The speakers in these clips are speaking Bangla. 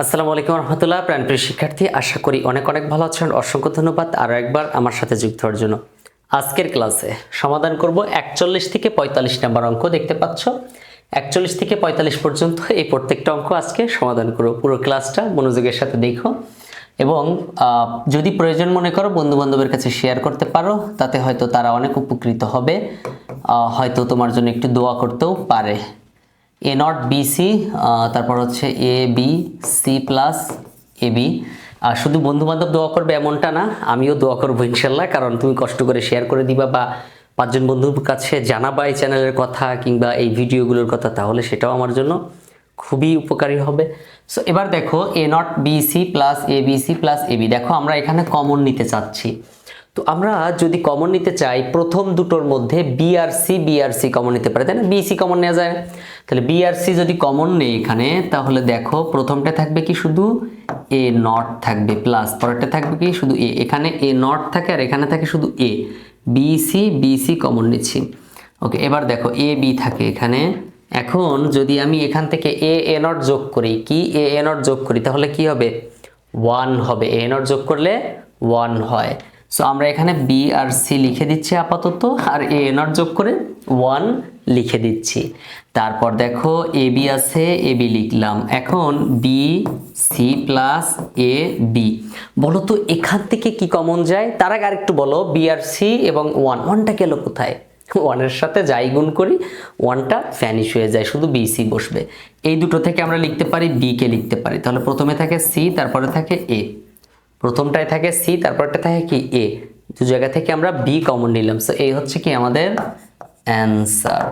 আসসালামু আলাইকুম রহমতুল্লাহ প্রাণপ্রিয় শিক্ষার্থী, আশা করি অনেক অনেক ভালো আছেন। অসংখ্য ধন্যবাদ আরও একবার আমার সাথে যুক্ত হওয়ার জন্য। আজকের ক্লাসে সমাধান করব একচল্লিশ থেকে পঁয়তাল্লিশ নাম্বার অঙ্ক, দেখতে পাচ্ছ? একচল্লিশ থেকে পঁয়তাল্লিশ পর্যন্ত এই প্রত্যেকটা অঙ্ক আজকে সমাধান করব। পুরো ক্লাসটা মনোযোগের সাথে দেখো। এবং যদি প্রয়োজন মনে করো বন্ধু বান্ধবের কাছে শেয়ার করতে পারো, তাতে হয়তো তারা অনেক উপকৃত হবে। হয়তো তোমার জন্য একটু দোয়া করতেও পারে। এ নট বিসি তারপর হচ্ছে A B C plus A B আর শুধু বন্ধু বান্ধব দোয়া করবে এমনটা না, আমিও দোয়া করব ইনশাল্লাহ, কারণ তুমি কষ্ট করে শেয়ার করে দিবা বা পাঁচজন বন্ধুর কাছে জানাবা এই চ্যানেলের কথা কিংবা এই ভিডিওগুলোর কথা, তাহলে সেটাও আমার জন্য খুবই উপকারী হবে। সো এবার দেখো A not B C plus A B C plus A B দেখো, আমরা এখানে কমন নিতে চাচ্ছি। তো আমরা যদি কমন নিতে চাই, প্রথম দুটোর মধ্যে বিআরসি বিআরসি কমন নিতে পারে, তাই না? বিসি কমন নেওয়া যায়। তাহলে বিআরসি যদি কমন নেই এখানে, তাহলে দেখো প্রথমটা থাকবে কি শুধু এ নট থাকবে প্লাস পরেরটা থাকবে কি শুধু এ এখানে এ নট থাকে আর এখানে থাকে শুধু এ বিসি বিসি কমন নিচ্ছি। ওকে এবার দেখো এ বি থাকে এখানে। এখন যদি আমি এখান থেকে এ এ নট যোগ করি, কি এ এ নট যোগ করি, তাহলে কি হবে? ওয়ান হবে। এ নট যোগ করলে ওয়ান হয়। সো আমরা এখানে বি আর সি লিখে দিচ্ছি আপাতত, আর এ নট যোগ করে ওয়ান লিখে দিচ্ছি। তারপর দেখো এ বি আছে এ বি লিখলাম। এখন B C plus A B বলো তো, এখান থেকে কি কমন যায়? তার আগে আরেকটু বলো বি আর সি এবং ওয়ান ওয়ানটা গেল কোথায়? ওয়ানের সাথে যাই গুণ করি ওয়ানটা ফ্যানিশ হয়ে যায়, শুধু বিসি বসবে। এই দুটো থেকে আমরা লিখতে পারি বি কে লিখতে পারি। তাহলে প্রথমে থাকে সি তারপরে থাকে এ প্রথমটায় থাকে সি, তারপরটা থাকে কি এ। দু জায়গা থেকে আমরা বি কমন নিলাম। সো এই হচ্ছে কি আমাদের অ্যান্সার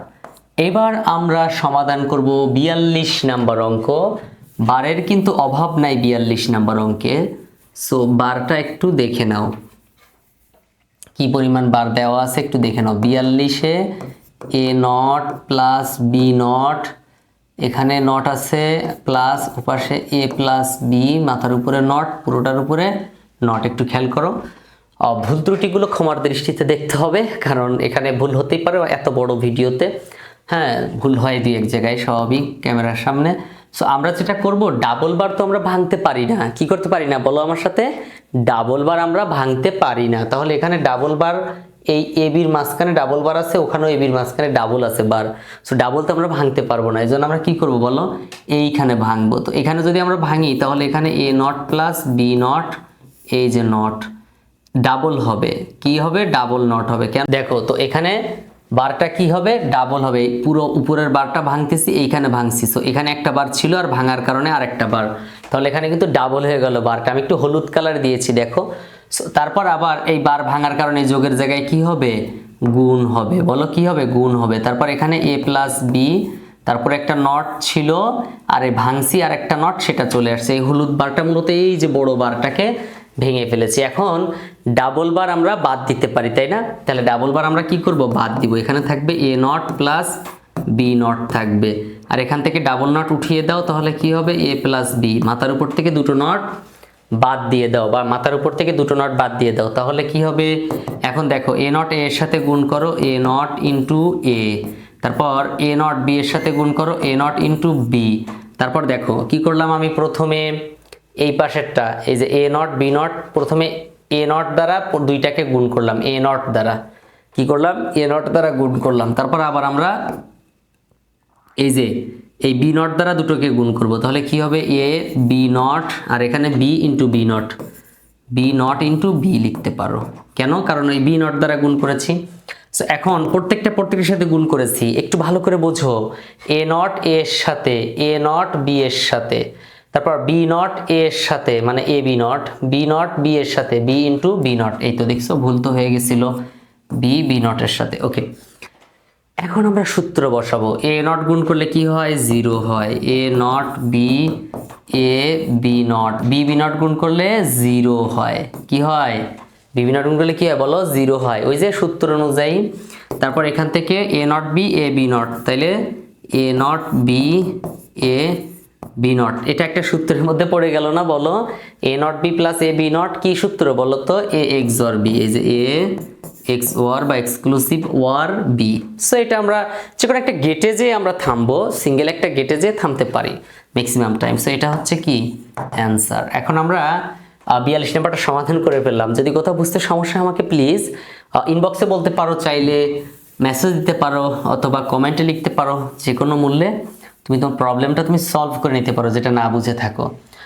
এবার আমরা সমাধান করব বিয়াল্লিশ নাম্বার অঙ্ক। বারের কিন্তু অভাব নাই বিয়াল্লিশ নাম্বার অঙ্কে। সো বারটা একটু দেখে নাও। কি পরিমাণ বার দেওয়া আছে একটু দেখে নাও। বিয়াল্লিশে A not plus B not এখানে নট আছে প্লাস ওপাশে এ প্লাস বি মাথার উপরে নট পুরোটার উপরে নট একটু খেয়াল করো। ভুল ত্রুটিগুলো ক্ষমার দৃষ্টিতে দেখতে হবে, কারণ এখানে ভুল হতেই পারে এত বড় ভিডিওতে। হ্যাঁ ভুল হয় দুই এক জায়গায়, স্বাভাবিক, ক্যামেরার সামনে। সো আমরা যেটা করব ডাবল বার তো আমরা ভাঙতে পারি না। কি করতে পারি না? বলো আমার সাথে। ডাবল বার আমরা ভাঙতে পারি না। তাহলে এখানে ডাবল বার এই এ বির মাঝখানে ডাবল বার আছে, ওখানেও এ বির মাঝখানে ডাবল আছে বার। সো ডাবল তো আমরা ভাঙতে পারব না এই জন্য আমরা কি করব বলো? এইখানে ভাঙবো। তো এখানে যদি আমরা ভাঙি, তাহলে এখানে A not plus B not এই যে নট ডাবল হবে। কি হবে? ডাবল নট হবে। কেন? দেখো, তো এখানে বারটা কি হবে? ডাবল হবে। পুরো উপরের বারটা ভাঙতেছি, এইখানে ভাঙছি। সো এখানে একটা বার ছিল আর ভাঙার কারণে আরেকটা বার। তাহলে এখানে কিন্তু ডাবল হয়ে গেল বারটা। আমি একটু হলুদ কালার দিয়েছি, দেখো। তারপর আবার এই বার ভাঙার কারণে যোগের জায়গায় কি হবে? গুণ হবে। বলো কি হবে? গুণ হবে। তারপর এখানে এ প্লাস বি তারপর একটা নট ছিল, আর এই ভাঙছি আর একটা নট, সেটা চলে আসছে। এই হলুদ বারটা মূলত এই যে বড় বারটাকে ভেঙে ফেলেছি। এখন ডাবল বার আমরা বাদ দিতে পারি, তাই না? তাহলে ডাবল বার আমরা কি করব? বাদ দিব। এখানে থাকবে A not plus B not থাকবে। আর এখান থেকে ডাবল নট উঠিয়ে দাও, তাহলে কি হবে? এ প্লাস বি মাথার উপর থেকে দুটো নট বাদ দিয়ে দাও বা মাথার উপর থেকে দুটো নট বাদ দিয়ে দাও। তাহলে কি হবে? এখন দেখো এ নট এর সাথে গুণ করো এ নট ইন্টু এ তারপর এ নট বি এর সাথে গুণ করো এ নট ইন্টু বি তারপর দেখো, কি করলাম আমি প্রথমে? এই পাশেরটা, এই যে এ নট বি নট প্রথমে এ নট দ্বারা দুইটাকে গুণ করলাম এ নট দ্বারা। কি করলাম? এ নট দ্বারা গুণ করলাম। তারপর আবার আমরা এই যে এই বি নট দ্বারা দুটোকে গুণ করব তাহলে কি হবে? এ বি নট আর এখানে B into B not B not into B লিখতে পারো। কেন? কারণ এই বি নট দ্বারা গুণ করেছি। So, এখন প্রত্যেকটা প্রত্যেকের সাথে গুণ করেছি। একটু ভালো করে বোঝো। এ নট এর সাথে এ নট বি এর সাথে। তারপর বি নট এর সাথে মানে A B not B not B এর সাথে বি ইন্টু বি নট এই তো দেখছ ভুল তো হয়ে গেছিল। বি বি নটের সাথে। ওকে এখন আমরা সূত্র বসাবো। এ নট গুণ করলে কি হয়? জিরো হয়। A not B A B not B B not গুণ করলে জিরো হয়। কি হয়? বি বি নট গুণ করলে কি হয় বলো? জিরো হয়। ওই যে সূত্র অনুযায়ী তারপর এখান থেকে A not B A B not তাইলে A not B A B not এটা একটা সূত্রের মধ্যে পড়ে গেল না বলো? A not B plus A B not কি সূত্র বলো তো? এ এক্স অর বি এই যে এ এক্স ওয়ার বা এক্সক্লুসিভ ওয়ার বি সো এটা আমরা যে কোনো একটা গেটে যে আমরা থামবো সিঙ্গেল একটা গেটে যে থামতে পারি ম্যাক্সিমাম টাইম সো এটা হচ্ছে কি? অ্যান্সার এখন আমরা বিয়াল্লিশ নাম্বারটা সমাধান করে ফেললাম। যদি কোথাও বুঝতে সমস্যা আমাকে প্লিজ ইনবক্সে বলতে পারো, চাইলে মেসেজ দিতে পারো, অথবা কমেন্টে লিখতে পারো যে কোনো মূল্যে। তুমি তোমার প্রবলেমটা তুমি সলভ করে নিতে পারো, যেটা না বুঝে থাকো।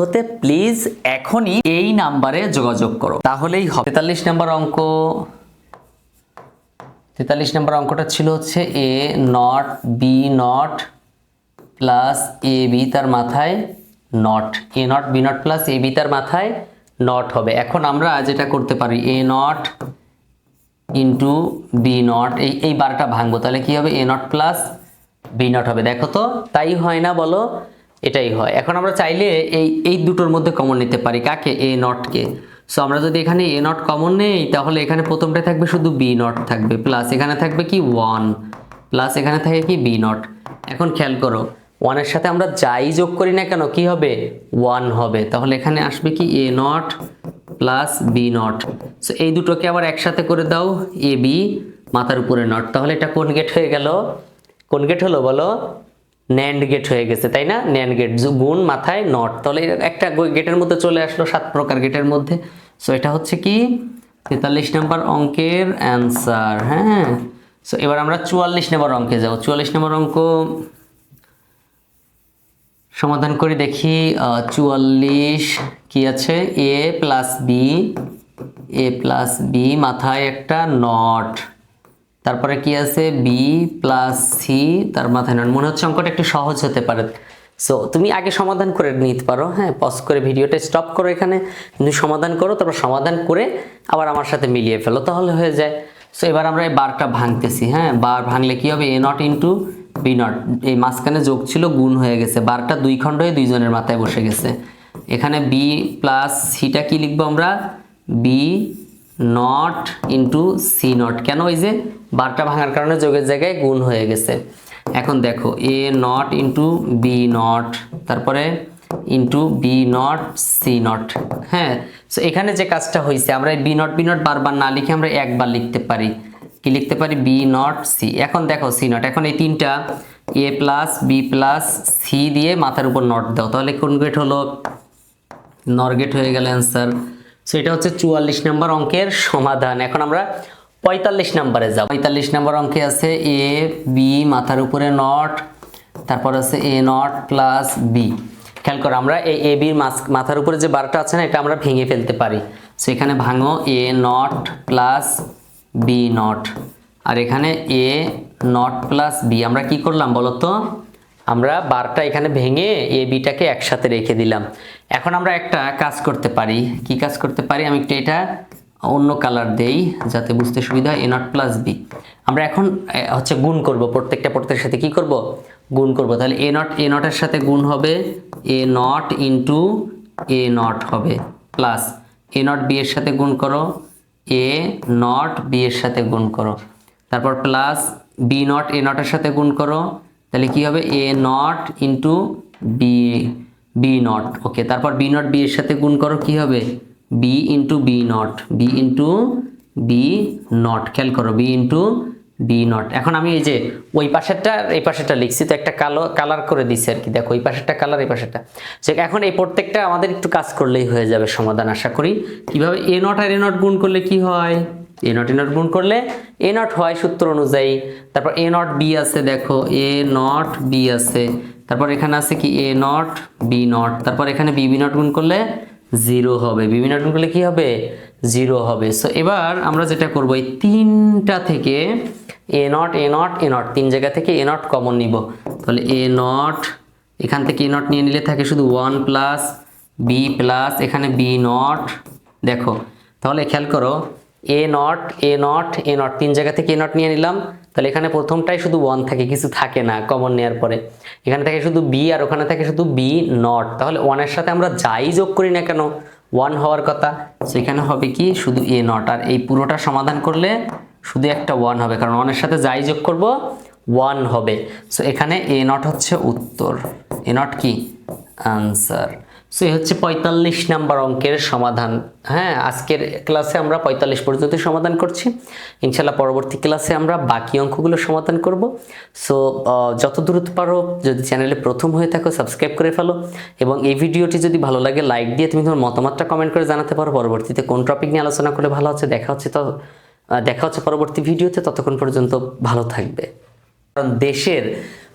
হতে প্লিজ এখনই এই নাম্বারে যোগাযোগ করো। তাহলেই হবে। তেতাল্লিশ নাম্বার অঙ্ক। তেতাল্লিশ নম্বর অঙ্কটা ছিল হচ্ছে A not B not plus A B তার মাথায় not A not B not plus A B তার মাথায় নট হবে। এখন আমরা যেটা করতে পারি A not into B not এই এই বারটা ভাঙবো। তাহলে কি হবে? A not plus B not হবে। দেখো তো, তাই হয় না বলো? এটাই হয়। এখন আমরা চাইলে এই এই দুটোর মধ্যে কমন নিতে পারি। কাকে? এ নটকে সো আমরা যদি এখানে এ নট কমন নেই, তাহলে এখানে প্রথমটায় থাকবে শুধু বি নট থাকবে। প্লাস এখানে থাকবে কি? ওয়ান প্লাস এখানে থাকে কি? বি নট এখন খেয়াল করো ওয়ানের সাথে আমরা যাই যোগ করি না কেন, কি হবে? ওয়ান হবে। তাহলে এখানে আসবে কি? A not plus B not so এই দুটোকে আবার একসাথে করে দাও। এ বি মাথার উপরে নট তাহলে এটা কোন গেট হয়ে গেল? কোন গেট হলো বলো? ন্যান্ড গেট হয়ে গেছে, তাই না? ন্যান্ড গেট গুণ মাথায় নট তাহলে একটা গেটের মধ্যে চলে আসলো সাত প্রকার গেটের মধ্যে। সো এটা হচ্ছে কি? তেতাল্লিশ নম্বর অঙ্কের অ্যান্সার হ্যাঁ? সো এবার আমরা চুয়াল্লিশ নম্বর অঙ্কে যাব। চুয়াল্লিশ নম্বর অঙ্ক সমাধান করে দেখি চুয়াল্লিশ কি আছে? A plus B A plus B মাথায় একটা নট তারপরে কি আছে? বি প্লাস সি তার মাথায় নট মনে হচ্ছে অঙ্কটা একটু সহজ হতে পারে। সো তুমি আগে সমাধান করে নিতে পারো হ্যাঁ? পজ করে ভিডিওটা স্টপ করো এখানে। তুমি সমাধান করো, তারপর সমাধান করে আবার আমার সাথে মিলিয়ে ফেলো, তাহলে হয়ে যায়। সো এবার আমরা এই বারটা ভাঙতেছি হ্যাঁ? বার ভাঙলে কি হবে? A not into B not এই মাঝখানে যোগ ছিল, গুণ হয়ে গেছে। বারটা দুই খণ্ড হয়ে দুইজনের মাথায় বসে গেছে। এখানে বি প্লাস সিটা কি লিখব আমরা? B not into C not কেন ওই যে? বারটা ভাঙার কারণে যোগের জায়গায় গুণ হয়ে গেছে। এখন দেখো A not into B not তারপরে into B not C not হ্যাঁ সো এখানে যে কাজটা হয়েছে আমরা বি নট বি নট বারবার না লিখে আমরা একবার লিখতে পারি। কি লিখতে পারি? বি নট সি এখন দেখো সি নট এখন এই তিনটা A plus B plus C দিয়ে মাথার উপর নট দাও। তাহলে কোন গেট হলো? নরগেট হয়ে গেল অ্যান্সার সো এটা হচ্ছে চুয়াল্লিশ নম্বর অঙ্কের সমাধান। এখন আমরা পঁয়তাল্লিশ নম্বরে যাব। পঁয়তাল্লিশ নম্বর অঙ্কে আছে এ, বি, মাথার উপরে নট, তারপর আছে এ নট প্লাস বি। খেয়াল করো, আমরা এ বির মাথার উপরে যে বারটা আছে না, এটা আমরা ভেঙে ফেলতে পারি। সো এখানে ভাঙো A not plus B not. আর এখানে এ নট প্লাস বি, আমরা কি করলাম বলতো আমরা বারটা এখানে ভেঙে এ বিটাকে একসাথে রেখে দিলাম। এখন আমরা একটা কাজ করতে পারি। কি কাজ করতে পারি? আমি একটু এটা অন্য কালার দেই, যাতে বুঝতে সুবিধা হয় এ নট প্লাস বি আমরা এখন হচ্ছে গুণ করব। প্রত্যেকটা প্রত্যেকের সাথে কি করব? গুণ করব। তাহলে এ নট এ নটের সাথে গুণ হবে A not into A not হবে প্লাস এ নট বি এর সাথে গুণ করো এ নট বি এর সাথে গুণ করো। তারপর প্লাস বি নট এ নটের সাথে গুণ করো, তাহলে কি হবে? A not into B B not okay তারপর বি নট বি এর সাথে গুণ করো, কি হবে? B into B not B into B not খেয়াল করো বি ইন্টু বি নট এখন আমি এই যে ওই পাশেরটা, এই পাশেরটা লিখছি, তো একটা কালো কালার করে দিছি আর কি। দেখো ওই পাশেরটা কালার এই পাশেরটা। সে এখন এই প্রত্যেকটা আমাদের একটু কাজ করলেই হয়ে যাবে সমাধান, আশা করি। কীভাবে এ নট আর এ নট গুণ করলে কি হয়? এ নট এ নট গুণ করলে এ নট হয় সূত্র অনুযায়ী। তারপর এ নট বি আছে, দেখো এ নট বি আছে। তারপর এখানে আছে কি? এ নট বি নট তারপর এখানে বি বি নট গুণ করলে জিরো হবে। বি বি নট গুণ করলে কি হবে? জিরো হবে। সো এবার আমরা যেটা করব, এই তিনটা থেকে A not A not A not তিন জায়গা থেকে এ নট কমন নিব। তাহলে এ নট এখান থেকে এ নট নিয়ে নিলে থাকে শুধু ওয়ান প্লাস বি প্লাস এখানে বি নট দেখো। তাহলে খেয়াল করো A not A not A not তিন জায়গা থেকে এ নট নিয়ে নিলাম। তাহলে এখানে প্রথমটাই শুধু ওয়ান থাকে, কিছু থাকে না কমন নেওয়ার পরে। এখানে থাকে শুধু বি আর ওখানে থাকে শুধু বি নট তাহলে ওয়ানের সাথে আমরা যাই যোগ করি না কেন? ওয়ান হওয়ার কথা। সেখানে হবে কি? শুধু এ নট আর এই পুরোটা সমাধান করলে শুধু একটা ওয়ান হবে। কারণ ওয়ানের সাথে যাই যোগ করব ওয়ান হবে। সো এখানে এ নট হচ্ছে উত্তর। এ নট কি? আনসার সো হচ্ছে পঁয়তাল্লিশ নাম্বার অঙ্কের সমাধান। হ্যাঁ আজকের ক্লাসে আমরা পঁয়তাল্লিশ পর্যন্ত সমাধান করছি। ইনশাল্লাহ পরবর্তী ক্লাসে আমরা বাকি অঙ্কগুলো সমাধান করব। সো যত দ্রুত পারো, যদি চ্যানেলে প্রথম হয়ে থাকো, সাবস্ক্রাইব করে ফেলো এবং এই ভিডিওটি যদি ভালো লাগে, লাইক দিয়ে তুমি তোমার মতামতটা কমেন্ট করে জানাতে পারো। পরবর্তীতে কোন টপিক নিয়ে আলোচনা করলে ভালো হচ্ছে, দেখা হচ্ছে তো দেখা হচ্ছে পরবর্তী ভিডিওতে। ততক্ষণ পর্যন্ত ভালো থাকবে। কারণ দেশের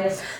Gracias.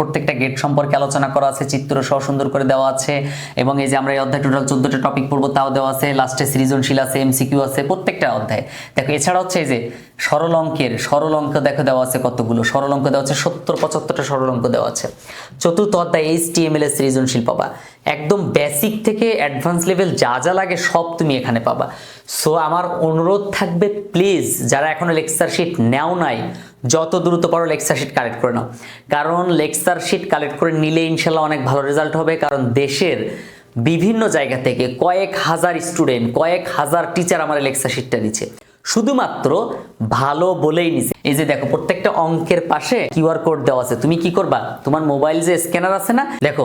প্রত্যেকটা গেট সম্পর্কে আলোচনা করা আছে, চিত্র সহ সুন্দর করে দেওয়া আছে, এবং এই যে আমরা এই অধ্যায় টোটাল চোদ্দটা টপিক পড়ব, তাও দেওয়া আছে লাস্টে সৃজনশীল আছে এমসিকিউ আছে, প্রত্যেকটা অধ্যায়। দেখো, এছাড়া হচ্ছে এই যে সরল অঙ্কের, সরল অঙ্ক দেখো দেওয়া আছে কতগুলো, সরল অঙ্ক দেওয়া আছে, সত্তর পঁচাত্তরটা সরল অঙ্ক দেওয়া আছে। চতুর্থ অধ্যায় এইচ টি এম এল এর সৃজনশীল পাবা। একদম বেসিক থেকে অ্যাডভান্স লেভেল যা যা লাগে সব তুমি এখানে পাবা। সো আমার অনুরোধ থাকবে প্লিজ যারা এখনও লেকচার শিট নেও নাই যত দ্রুত পারো লেকচার শিট কালেক্ট করে নাও। কারণ লেকচার শিট কালেক্ট করে নিলে ইনশাল্লাহ অনেক ভালো রেজাল্ট হবে, কারণ দেশের বিভিন্ন জায়গা থেকে কয়েক হাজার স্টুডেন্ট কয়েক হাজার টিচার আমার লেকচার শিটটা নিচ্ছে। শুধুমাত্র ভালো বলেই নিছে এই যে দেখো, প্রত্যেকটা অঙ্কের পাশে কিউআর কোড দেওয়া আছে। তুমি কি করবা? তোমার মোবাইল যে স্ক্যানার আছে না? দেখো